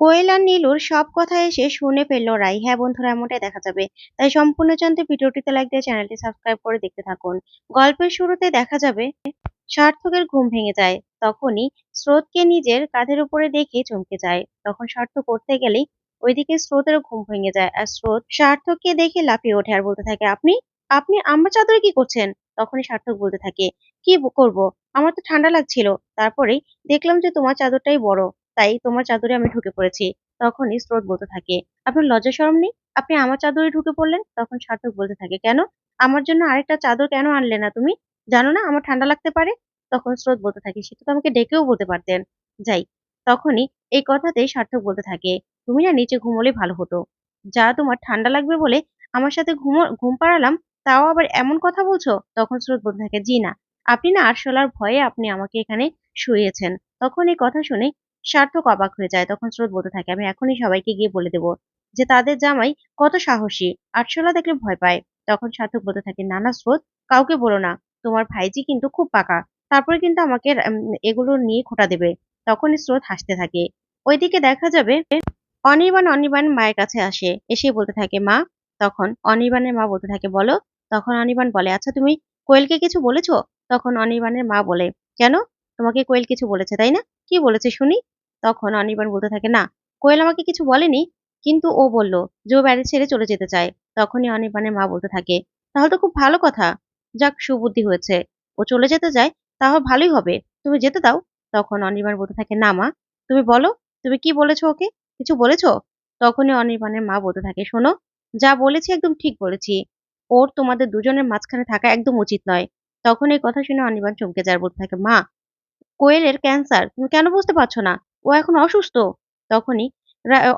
কোয়েল আর নীলুর সব কথা এসে শুনে ফেলল রাই। হ্যাঁ বন্ধুরা, এমনটাই দেখা যাবে। তাই সম্পূর্ণ জানতে ভিডিওটিতে লাইক দিয়ে চ্যানেলটি সাবস্ক্রাইব করে দেখতে থাকুন। গল্পের শুরুতে দেখা যাবে, সার্থকের ঘুম ভেঙে যায়। তখনই স্রোতকে নিজের কাঁধের উপরে দেখে চমকে যায়। তখন সার্থক করতে গেলেই ওইদিকে স্রোতের ঘুম ভেঙে যায়। আর স্রোত সার্থককে দেখে লাফিয়ে ওঠে আর বলতে থাকে, আপনি আপনি আমার চাদরে কি করছেন? তখনই সার্থক বলতে থাকে, কি করব? আমার তো ঠান্ডা লাগছিল। তারপরেই দেখলাম যে তোমার চাদরটাই বড়। তাই তোমার চাদরে আমি ঢুকে পড়েছি। তখনই স্রোত বলতে থাকে, আপনার লজ্জা শরম নেই? আপনি আমার চাদরে ঢুকে পড়লেন? তখন সার্থক বলতে থাকে, কেন? আমার জন্য আরেকটা চাদর কেন আনলে না তুমি? জানো না আমার ঠান্ডা লাগতে পারে? তখন স্রোত বলতে থাকে, সেটা তো আমাকে ডেকেও বলতে পারতেন। যাই, তখনই এই কথাতেই সার্থক বলতে থাকে, তুমি না নিচে ঘুমোলে ভালো হতো। যা তোমার ঠান্ডা লাগবে বলে আমার সাথে ঘুম ঘুম পাড়ালাম, তাও আবার এমন কথা বলছো? তখন স্রোত বলতে থাকে, জি না। আপনি না আরশোলার ভয়ে আপনি আমাকে এখানে শুয়েছেন। তখন এই কথা শুনে সার্থক অবাক হয়ে যায়। তখন স্রোত বলতে থাকে, আমি এখনই সবাইকে গিয়ে বলে দেবো যে তাদের জামাই কত সাহসী, আটশোলা দেখলে ভয় পায়। তখন সার্থক বলতে থাকে নানা স্রোত, কাউকে বলো না। তোমার ভাইজি কিন্তু খুব পাকা, তারপরে কিন্তু আমাকে এগুলো নিয়ে খোটা দেবে। তখনই স্রোত হাসতে থাকে। ওইদিকে দেখা যাবে, অনির্বাণ অনির্বাণ মায়ের কাছে আসে, এসে বলতে থাকে, মা, তখন অনির্বাণের মা বলতে থাকে, বলো। তখন অনির্বাণ বলে আচ্ছা তুমি কোয়েলকে কিছু বলেছ? তখন অনির্বাণের মা বলে, কেন? তোমাকে কোয়েল কিছু বলেছে, তাই না? কি বলেছে শুনি? তখন অনির্বাণ বলতে থাকে, না, কোয়েল আমাকে কিছু বলেনি। কিন্তু ও বলল, যে ও বাড়ি ছেড়ে চলে যেতে চায়। তখনই অনির্বাণের মা বলতে থাকে, তাহলে তো খুব ভালো কথা। যাক, সুবুদ্ধি হয়েছে। ও চলে যেতে যায় তাহলে ভালোই হবে। তুমি যেতে দাও। তখন অনির্বাণ বলতে থাকে, না মা, তুমি বলো, তুমি কি বলেছ ওকে? কিছু বলেছ? তখনই অনির্বাণের মা বলতে থাকে, শোনো, যা বলেছি একদম ঠিক বলেছি। ওর তোমাদের দুজনের মাঝখানে থাকা একদম উচিত নয়। তখন এই কথা শুনে অনির্বাণ চমকে যায় বলতে থাকে, মা, কোয়েলের ক্যান্সার তুমি কেন বুঝতে পারছ না? ও এখন অসুস্থ? তখনই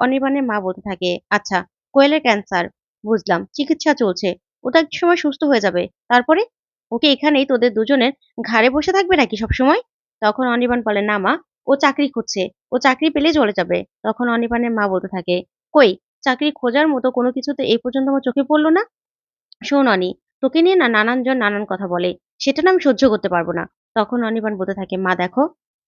অনির্বাণের মা বলতে থাকে আচ্ছা কোয়েলের ক্যান্সার। বুঝলাম, চিকিৎসা চলছে ওটা তো এক সময় সুস্থ হয়ে যাবে। তারপরে? ওকে এখানেই তোদের দুজনের ঘাড়ে বসে থাকবে নাকি সব সময় তখন অনির্বাণ বলে, না মা, ও চাকরি খুঁজছে, ও চাকরি পেলে চলে যাবে। তখন অনির্বাণের মা বলতে থাকে, কই, চাকরি খোঁজার মতো কোনো কিছুতে এই পর্যন্ত আমার চোখে পড়ল না? শোন অনি, তোকে নিয়ে না নানানজন নানান কথা বলে সেটা না আমি সহ্য করতে পারব না। তখন অনির্বাণ বলতে থাকে, মা দেখো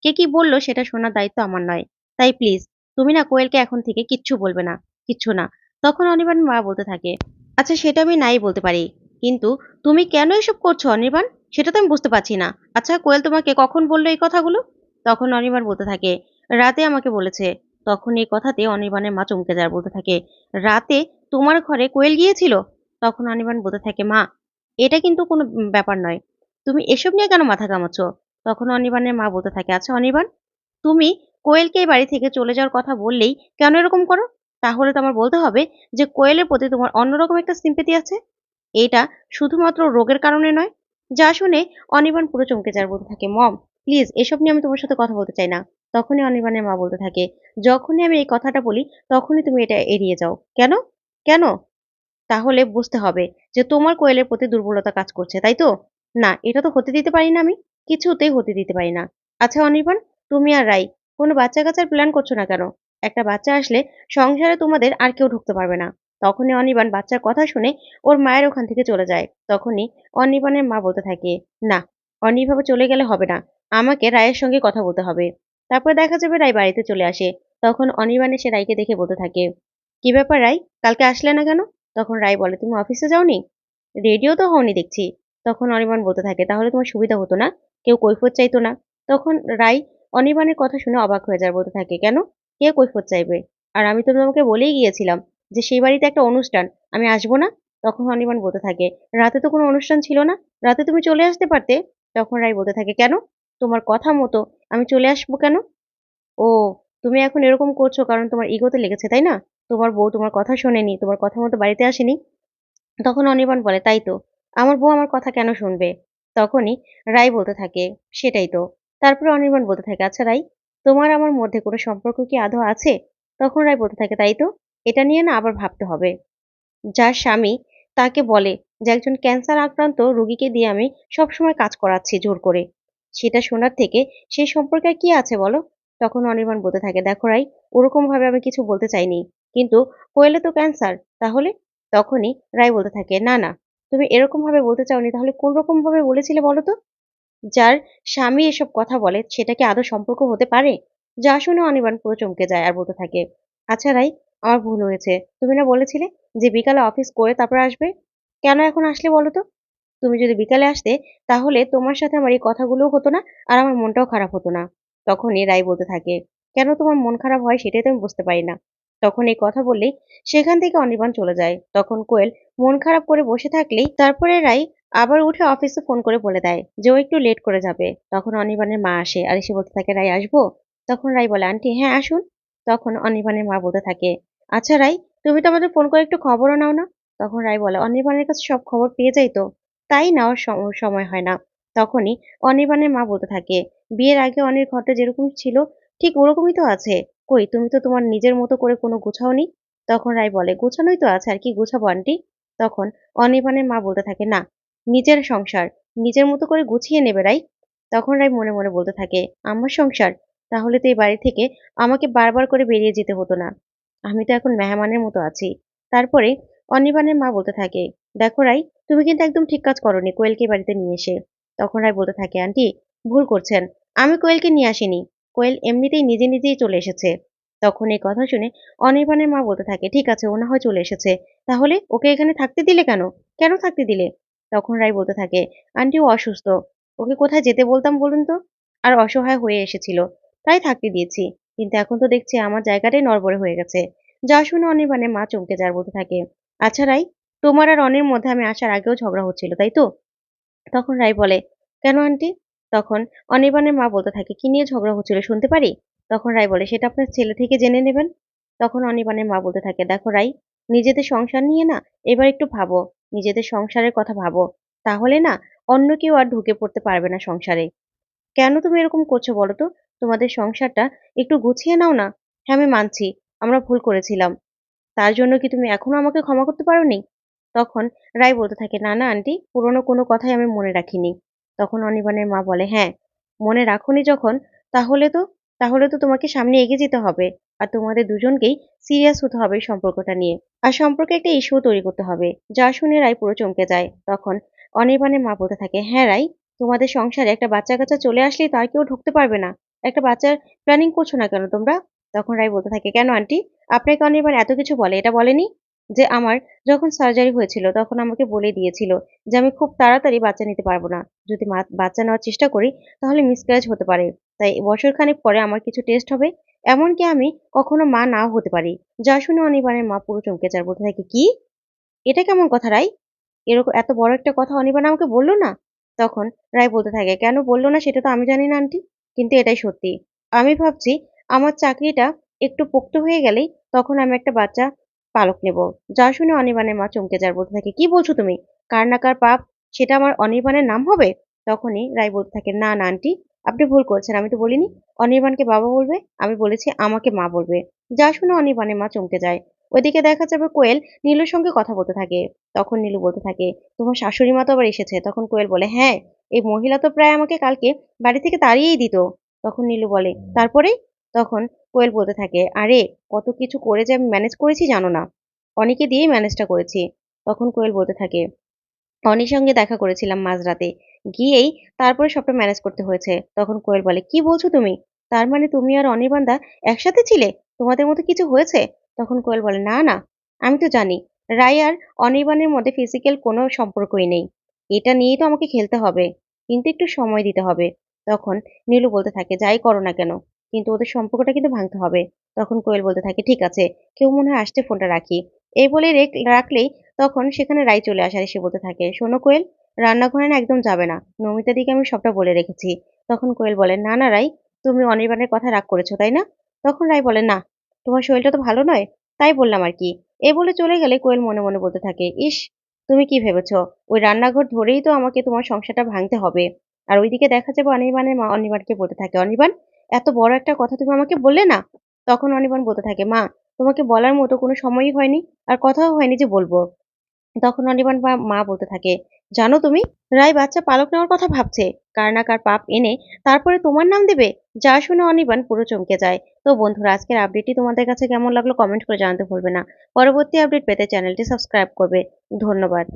কে কি বলল সেটা শোনার দায়িত্ব আমার নয়। তাই প্লিজ তুমি না কোয়েলকে এখন থেকে কিচ্ছু বলবে না, কিচ্ছু না। তখন অনির্বাণ মা বলতে থাকে আচ্ছা সেটা আমি নাই বলতে পারি। কিন্তু তুমি কেন এসব করছ অনির্বাণ? সেটা তো আমি বুঝতে পারছি না। আচ্ছা কোয়েল তোমাকে কখন বলল এই কথাগুলো? তখন অনির্বাণ বলতে থাকে, রাতে আমাকে বলেছে। তখন এই কথাতে অনির্বাণের মা চমকে যায়, বলতে থাকে, রাতে তোমার ঘরে কোয়েল গিয়েছিল? তখন অনির্বাণ বলতে থাকে, মা, এটা কিন্তু কোনো ব্যাপার নয়। তুমি এসব নিয়ে কেন মাথা কামাচ্ছ তখন অনির্বাণের মা বলতে থাকে আচ্ছা অনির্বাণ তুমি কোয়েলকে বাড়ি থেকে চলে যাওয়ার কথা বললেই কেন এরকম করো? তাহলে তো আমার বলতে হবে যে কোয়েলের প্রতি তোমার অন্যরকম একটা সিম্পেতি আছে। এটা শুধুমাত্র রোগের কারণে নয়, যা শুনে অনির্বাণ পুরো চমকে যার বলতে থাকে, মম প্লিজ এসব নিয়ে আমি তোমার সাথে কথা বলতে চাই না। তখনই অনির্বাণের মা বলতে থাকে, যখনই আমি এই কথাটা বলি, তখনই তুমি এটা এড়িয়ে যাও। কেন? কেন? তাহলে বুঝতে হবে যে তোমার কোয়েলের প্রতি দুর্বলতা কাজ করছে, তাই তো? না, এটা তো হতে দিতে পারি না আমি। কিছুতেই হতে দিতে পারি না। আচ্ছা অনির্বাণ, তুমি আর রাই, কোনো বাচ্চা কাচ্চার প্ল্যান করছ না কেন? একটা বাচ্চা আসলে সংসারে তোমাদের আর কেউ ঢুকতে পারবে না। তখনই অনির্বাণ বাচ্চার কথা শুনে ওর মায়ের ওখান থেকে চলে যায়। তখনই অনির্বাণের মা বলতে থাকে, না অনিভাবে চলে গেলে হবে না। আমাকে রায়ের সঙ্গে কথা বলতে হবে। তারপর দেখা যাবে রায় বাড়িতে চলে আসে। তখন অনির্বাণ এসে রায়কে দেখে বলতে থাকে, কি ব্যাপার রায়, কালকে আসলে না কেন? তখন রায় বলে, তুমি অফিসে যাওনি? রেডিও তো হওনি দেখছি। তখন অনির্বাণ বলতে থাকে, তাহলে তোমার সুবিধা হতো না। কেউ কৈফত চাইতো না। তখন রায় অনির্বাণের কথা শুনে অবাক হয়ে যায় বলতে থাকে, কেন? কে কৈফত চাইবে? আর আমি তো তোমাকে বলেই গিয়েছিলাম যে সেই বাড়িতে একটা অনুষ্ঠান, আমি আসব না? তখন অনির্বাণ বলতে থাকে, রাতে তো কোনো অনুষ্ঠান ছিল না, রাতে তুমি চলে আসতে পারতে? তখন রায় বলতে থাকে, কেন? তোমার কথা মতো আমি চলে আসব কেন? ও, তুমি এখন এরকম করছ কারণ তোমার ইগোতে লেগেছে, তাই না? তোমার বউ তোমার কথা শোনেনি, তোমার কথা মতো বাড়িতে আসেনি? তখন অনির্বাণ বলে, তাই তো। আমার বউ আমার কথা কেন শুনবে? তখনই রাই বলতে থাকে, সেটাই তো। তারপরে অনির্বাণ বলতে থাকে আচ্ছা রাই, তোমার আমার মধ্যে কোনো সম্পর্ক কি আদৌ আছে? তখন রায় বলতে থাকে, তাই তো, এটা নিয়ে না আবার ভাবতে হবে। যার স্বামী তাকে বলে যে, একজন ক্যান্সার আক্রান্ত রুগীকে দিয়ে আমি সবসময় কাজ করাচ্ছি জোর করে। সেটা শোনার থেকে সেই সম্পর্কে কি আছে বলো? তখন অনির্বাণ বলতে থাকে, দেখো রাই ওরকম ভাবে আমি কিছু বলতে চাইনি। কিন্তু কোয়েলে তো ক্যান্সার, তাহলে? তখনই রায় বলতে থাকে, না না তুমি এরকম ভাবে বলতে চাওনি, তাহলে কোন রকম ভাবে বলেছিলে বলো তো? যার স্বামী এসব কথা বলে, সেটা কি আদৌ সম্পর্ক হতে পারে? যা শুনে অনির্বাণ পুরো চমকে যায় আর বলতে থাকে আচ্ছা রাই, আমার ভুল হয়েছে। তুমি না বলেছিলে যে বিকালে অফিস করে তারপর আসবে? কেন এখন আসলে বলো তো? তুমি যদি বিকালে আসতে, তাহলে তোমার সাথে আমার এই কথাগুলোও হতো না আর আমার মনটাও খারাপ হতো না। তখনই রাই বলতে থাকে, কেন তোমার মন খারাপ হয় সেটাই তো আমি বুঝতে পারি না। তখন এই কথা বললেই সেখান থেকে অনির্বাণ চলে যায়। তখন কোয়েল মন খারাপ করে বসে থাকলেই তারপরে রাই আবার উঠে অফিসে ফোন করে বলে দেয় যে ও একটু লেট করে যাবে। তখন অনির্বাণের মা আসে আর এসে বলতে থাকে রাই আসব? তখন রাই বলে, আন্টি হ্যাঁ আসুন। তখন অনির্বাণের মা বলতে থাকে আচ্ছা রাই তুমি তো আমাদের ফোন করে একটু খবরও নাও না? তখন রাই বলে, অনির্বাণের কাছে সব খবর পেয়ে যাই তো? তাই নেওয়ার সম- সময় হয় না। তখনই অনির্বাণের মা বলতে থাকে, বিয়ের আগে অনির ঘরটা যেরকম ছিল, ঠিক ওরকমই তো আছে। কই, তুমি তো তোমার নিজের মতো করে কোনো গুছাওনি? তখন রাই বলে, গোছানোই তো আছে, আর কি গুছাবো আন্টি? তখন অনির্বাণের মা বলতে থাকে, না, নিজের সংসার, নিজের মতো করে গুছিয়ে নেবে রাই। তখন রাই মনে মনে বলতে থাকে, আমার সংসার? তাহলে তো এই বাড়ি থেকে আমাকে বারবার করে বেরিয়ে যেতে হতো না। আমি তো এখন মেহমানের মতো আছি। তারপরে অনির্বাণের মা বলতে থাকে, দেখো রাই, তুমি কিন্তু একদম ঠিক কাজ করনি কোয়েলকে বাড়িতে নিয়ে এসে। তখন রাই বলতে থাকে, আন্টি, ভুল করছেন। আমি কোয়েলকে নিয়ে আসিনি। কোয়েল এমনিতেই নিজে নিজেই চলে এসেছে। তখন এই কথা শুনে অনির্বাণের মা বলতে থাকে, ঠিক আছে, ও না হয় চলে এসেছে। তাহলে ওকে এখানে থাকতে দিলে কেন? কেন থাকতে দিলে? তখন রাই বলতে থাকে, আন্টি, ও অসুস্থ। ওকে কোথায় যেতে বলতাম বলুন তো? আর অসহায় হয়ে এসেছিল। তাই থাকতে দিয়েছি। কিন্তু এখন তো দেখছি আমার জায়গাটাই নড়বড়ে হয়ে গেছে। যা শুনে অনির্বাণের মা চমকে যার বলতে থাকে আচ্ছা রাই, তোমার আর অনির মধ্যে আমি আসার আগেও ঝগড়া হচ্ছিল, তাই তো? তখন রাই বলে, কেন আন্টি? তখন অনির্বাণের মা বলতে থাকে, কি নিয়ে ঝগড়া হচ্ছিল শুনতে পারি? তখন রায় বলে, সেটা আপনার ছেলে থেকে জেনে নেবেন। তখন অনির্বাণের মা বলতে থাকে, দেখো রাই নিজেদের সংসার নিয়ে না এবার একটু ভাবো, নিজেদের সংসারের কথা ভাবো। তাহলে না অন্য কেউ আর ঢুকে পড়তে পারবে না সংসারে। কেন তুমি এরকম করছ বলো তো? তোমাদের সংসারটা একটু গুছিয়ে নাও না? হ্যাঁ আমি মানছি, আমরা ভুল করেছিলাম। তার জন্য কি তুমি এখনও আমাকে ক্ষমা করতে পারোনি? তখন রায় বলতে থাকে, না না, আন্টি, পুরনো কোনো কথাই আমি মনে রাখিনি। তখন অনির্বাণের মা বলে হ্যাঁ মনে রাখোনি যখন, তাহলে তো তাহলে তো তোমাকে সামনে এগিয়ে যেতে হবে। আর তোমাদের দুজনকেই সিরিয়াস হতে হবে সম্পর্কটা নিয়ে। আর সম্পর্কে একটা ইস্যু তৈরি করতে হবে। যা শুনে রায় পুরো চমকে যায়। তখন অনির্বাণের মা বলতে থাকে হ্যাঁ রাই তোমাদের সংসারে একটা বাচ্চা কাচ্চা চলে আসলেই তো আর কেউ ঢুকতে পারবে না। একটা বাচ্চার প্ল্যানিং করছ না কেন তোমরা? তখন রায় বলতে থাকে, কেন আন্টি? আপনাকে অনির্বাণ এত কিছু বলে, এটা বলেনি? যে আমার যখন সার্জারি হয়েছিল তখন আমাকে বলে দিয়েছিল যে আমি খুব তাড়াতাড়ি বাচ্চা নিতে পারব না। যদি বাচ্চা নেওয়ার চেষ্টা করি তাহলে মিসক্যারেজ হতে পারে। তাই বছর খানেক পরে আমার কিছু টেস্ট হবে। এমনকি আমি কখনো মা নাও হতে পারি। যা শুনে অনির্বাণের মা পুরো চমকে যার বলতে থাকে, কি? এটা কেমন কথা, রাই? এরকম এত বড় একটা কথা অনির্বাণ আমাকে বলল না? তখন রায় বলতে থাকে, কেন বলল না সেটা তো আমি জানি না আন্টি কিন্তু এটাই সত্যি। আমি ভাবছি আমার চাকরিটা একটু পোক্ত হয়ে গেলেই তখন আমি একটা বাচ্চা পালক নেব। যা শুনে অনির্বাণের মা চমকে যার বলতে থাকে, কি বলছো তুমি? কার না কার পাপ? সেটা আমার অনির্বাণের নাম হবে? তখনই রায় বলতে থাকে, না না, আন্টি, আপনি ভুল করছেন, আমি তো বলিনি। অনির্বাণকে বাবা বলবে, আমি বলেছি, আমাকে মা বলবে। যা শুনে অনির্বাণের মা চমকে যায়। ওইদিকে দেখা যাবে কোয়েল নীলুর সঙ্গে কথা বলতে থাকে। তখন নীলু বলতে থাকে, তোমার শাশুড়ি মা তো আবার এসেছে। তখন কোয়েল বলে হ্যাঁ এই মহিলা তো প্রায় আমাকে কালকে বাড়ি থেকে তাড়িয়েই দিত। তখন নীলু বলে, তারপরে? তখন কোয়েল বলতে থাকে, আরে, কত কিছু করে যে আমি ম্যানেজ করেছি জানো না। অনেকে দিয়েই ম্যানেজটা করেছি। তখন কোয়েল বলতে থাকে, অনির সঙ্গে দেখা করেছিলাম মাঝরাতে। গিয়েই তারপরে সবটা ম্যানেজ করতে হয়েছে। তখন কোয়েল বলে, কি বলছো তুমি? তার মানে তুমি আর অনির্বাণদা একসাথে ছিলে? তোমাদের মধ্যে কিছু হয়েছে? তখন কোয়েল বলে, না না, আমি তো জানি। রায় আর অনির্বাণের মধ্যে ফিজিক্যাল কোনো সম্পর্কই নেই। এটা নিয়েই তো আমাকে খেলতে হবে। কিন্তু একটু সময় দিতে হবে। তখন নীলু বলতে থাকে, যাই করো না কেন। কিন্তু ওদের সম্পর্কটা কিন্তু ভাঙতে হবে। তখন কোয়েল বলতে থাকে, ঠিক আছে, কেউ মনে হয় আসতে ফোনটা রাখি। এই বলে রেখ- রাখলেই তখন সেখানে রাই চলে আসে আর এসে বলতে থাকে, শোনো কোয়েল, রান্নাঘরে না একদম যাবে না। নমিতা দিকে আমি সবটা বলে রেখেছি। তখন কোয়েল বলে, না না, রাই, তুমি অনির্বাণের কথা রাগ করেছ, তাই না? তখন রাই বলে, না, তোমার শরীরটা তো ভালো নয়, তাই বললাম আর কি। এ বলে চলে গেলে কোয়েল মনে মনে বলতে থাকে, ইস, তুমি কি ভেবেছো? ওই রান্নাঘর ধরেই তো আমাকে তোমার সংসারটা ভাঙতে হবে। আর ওইদিকে দেখা যাবে অনির্বাণের মা অনির্বাণকে বলতে থাকে, অনির্বাণ এত বড় একটা কথা তুমি আমাকে বললে না? তখন অনির্বাণ বলতে থাকে, মা, তোমাকে বলার মতো কোনো সময়ই হয়নি আর কথাও হয়নি যে বলব। তখন অনির্বাণ বা মা বলতে থাকে, জানো তুমি, রায় বাচ্চা পালক নেওয়ার কথা ভাবছে। কার না কার পাপ এনে তারপরে তোমার নাম দেবে? যা শুনে অনির্বাণ পুরো চমকে যায়। তো বন্ধুরা, আজকের আপডেটটি তোমাদের কাছে কেমন লাগল কমেন্ট করে জানাতে ভুলবে না। পরবর্তী আপডেট পেতে চ্যানেলটি সাবস্ক্রাইব করবে। ধন্যবাদ।